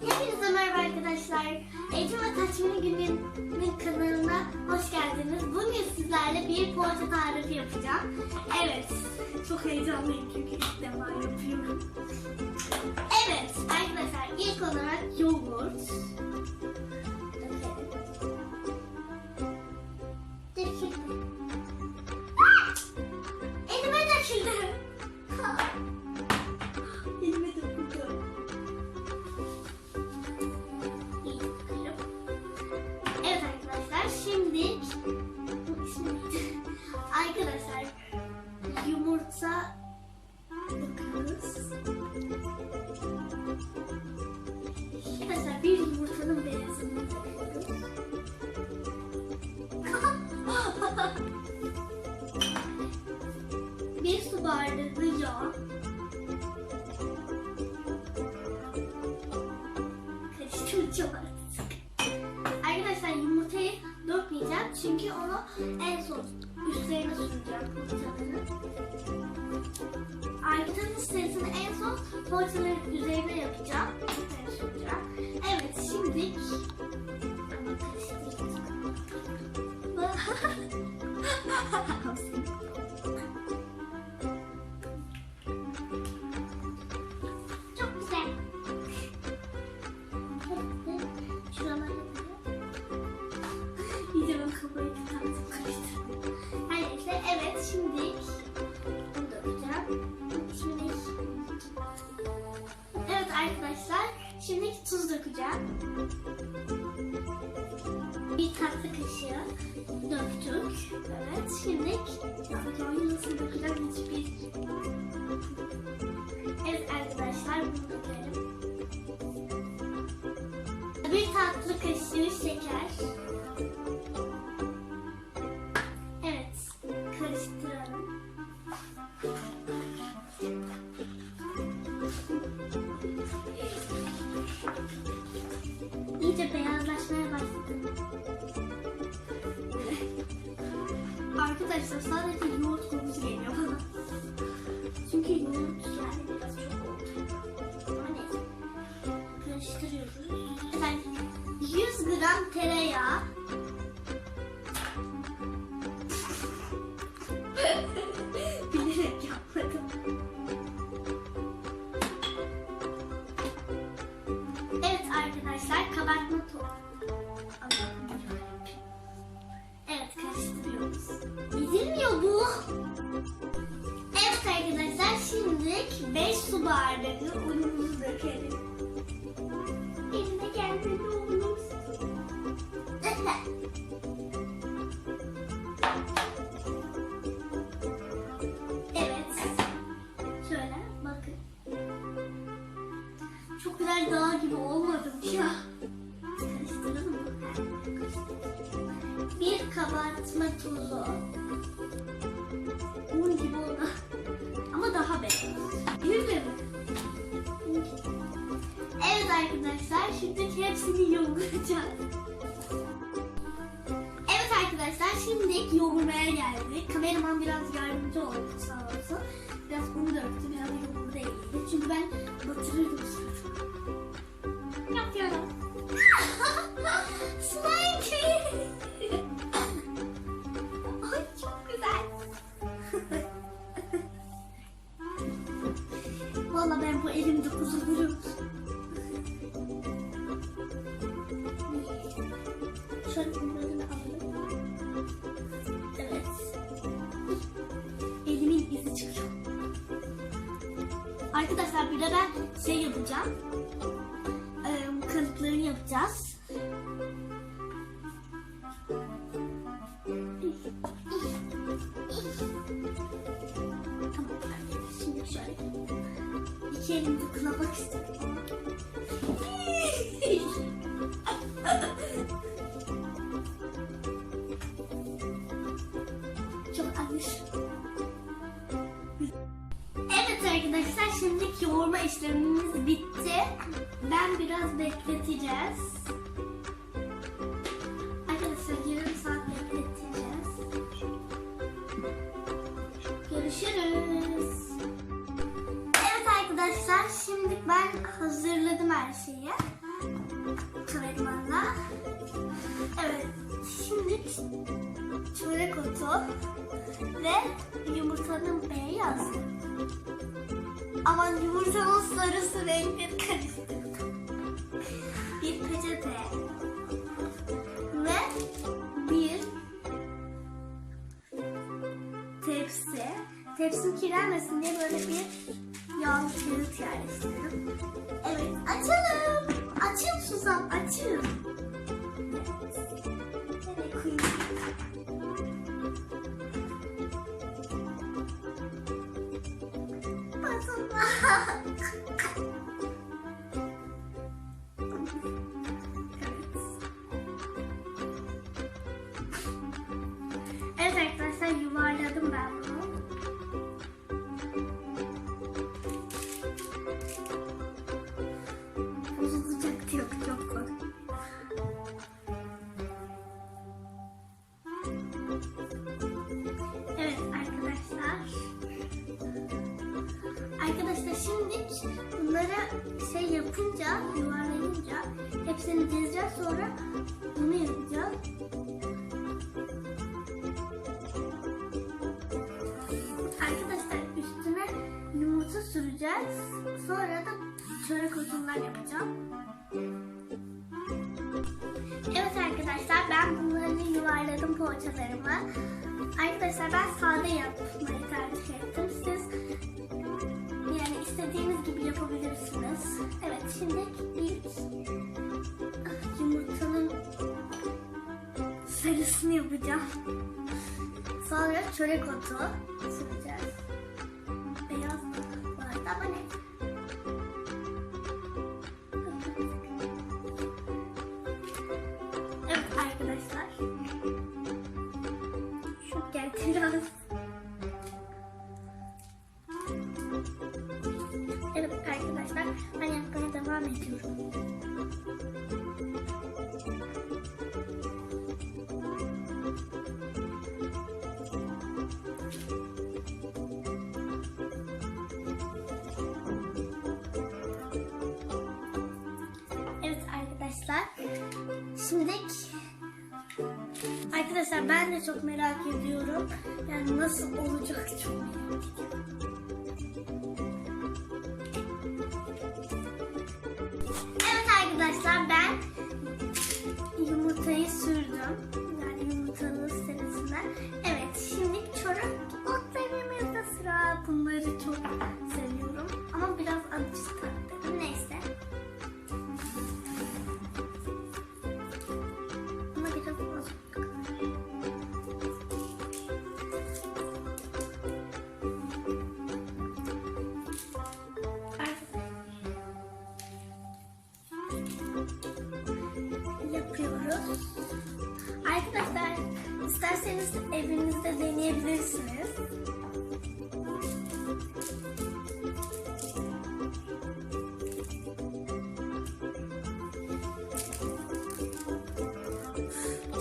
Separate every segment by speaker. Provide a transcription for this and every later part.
Speaker 1: Hepinize merhaba arkadaşlar. Eğitim ve Taşmini Günü'nün kanalına hoş geldiniz. Bugün sizlerle bir poğaça tarifi yapacağım. Evet, çok heyecanlıyım çünkü ilk defa yapıyorum. Evet, arkadaşlar ilk olarak yoğurt. Neydi? Arkadaşlar yumurta döküyoruz. Arkadaşlar bir yumurtanın beyazını bir su bardağı yağ. Karıştıracağım çünkü onu en son üstlerine süreceğim. Artanın serisini en son poğaçaların üzerine yapacağım. Üstlerine süreceğim. Neyse evet şimdi bunu dökeceğim. Şimdi Evet arkadaşlar şimdi tuz dökeceğim. Bir tatlı kaşığı döktük. Evet şimdi yağı nasıl dökeceğim hiçbir Evet arkadaşlar. Bir tatlı kaşığı şeker. İyice beyazlaşmaya başladı. Arkadaşlar sadece yoğuracağız. Evet arkadaşlar şimdi yoğurmaya geldik. Kameraman biraz yardımcı oldu sağ olsun. Biraz un döktü, biraz yoğurdu ekledi. Çünkü ben batırırdım. Yapıyorum. Bunları alalım. Evet. Elimin izi çıkıyor. Arkadaşlar bir de ben şey yapacağım. Ee, yapacağız. Tamam şimdi şöyle. İki elimde kılamak istiyorum. Arkadaşlar şimdi yoğurma işlemimiz bitti. Ben biraz bekleteceğiz. Arkadaşlar yarım saat bekleteceğiz. Görüşürüz. Evet arkadaşlar şimdi Ben hazırladım her şeyi. Kameramla. Evet. Şimdi çörek otu ve yumurtanın beyazı. Aman yumurtanın sarısı renkleri karıştırdım. Bir peçete ve bir tepsi. Tepsim kirlenmesin diye böyle bir yağlı kağıt yerleştirdim. Evet açalım. Açın Suzan açın. か yuvarlayınca hepsini dizeceğiz sonra bunu yapacağız. Arkadaşlar üstüne yumurta süreceğiz. Sonra da çörek otundan yapacağım. Evet arkadaşlar ben bunları yuvarladım poğaçalarımı. Arkadaşlar ben sade yapmayı tercih ettim. Siz istediğiniz gibi yapabilirsiniz. Evet şimdi ilk yumurtanın sarısını yapacağım. Sonra çörek otu süreceğiz. Beyaz da vardı ama ne? Evet arkadaşlar ben yapmaya devam ediyorum. Evet arkadaşlar. Şimdi arkadaşlar ben de çok merak ediyorum. Yani nasıl olacak çok merak ediyorum. tá? Arkadaşlar isterseniz evinizde deneyebilirsiniz.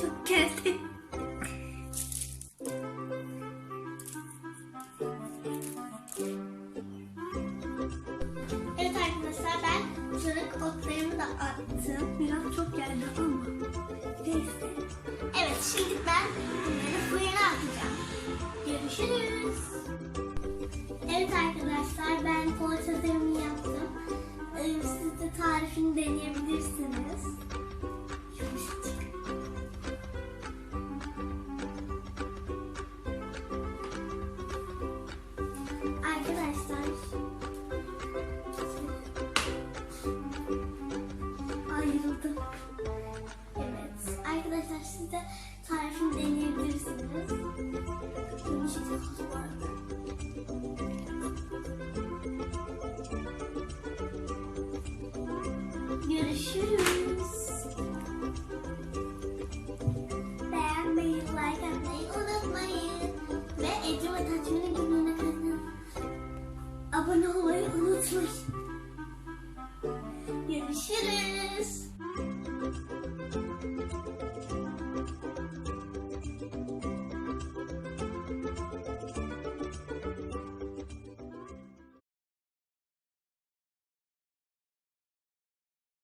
Speaker 1: Çok geldi. Evet arkadaşlar ben çörek otlarımı da attım. Biraz çok geldi ama şimdi ben bunları fırına atacağım. Görüşürüz. Evet arkadaşlar ben poğaçalarımı yaptım. Ee, Siz de tarifini deneyebilirsiniz. Görüşürüz.